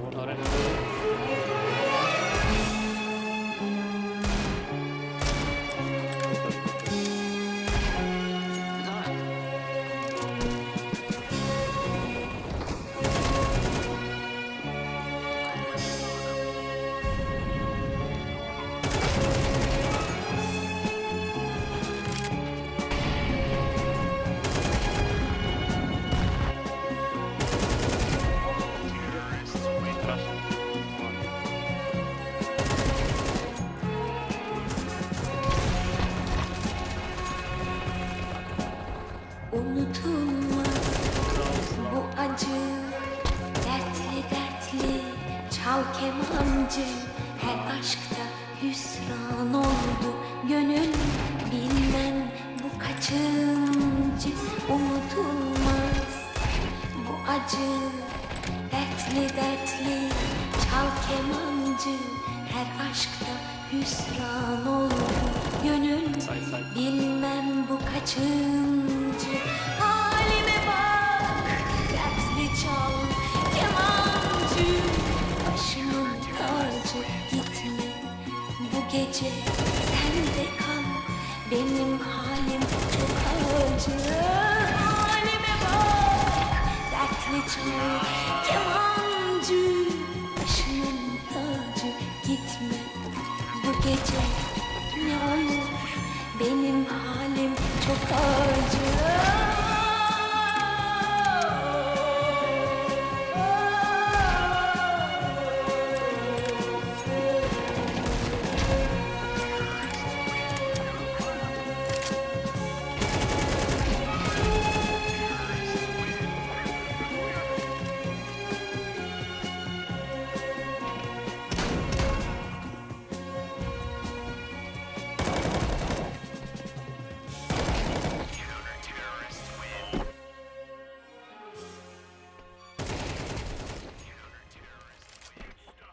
Orada ne? Unutulmaz bu acı Dertli dertli çal kemancı. Her aşkta hüsran oldu gönül. Bilmem bu kaçıncı. Unutulmaz bu acı Dertli dertli çal kemancı. Her aşkta hüsran oldu gönül. Bilmem bu kaçıncı gece sen de kal. Benim halim çok acı. Halime bak. Dertli çal kemancı Başımın tacı. Gitme bu gece. Ne olur. Benim halim çok acı.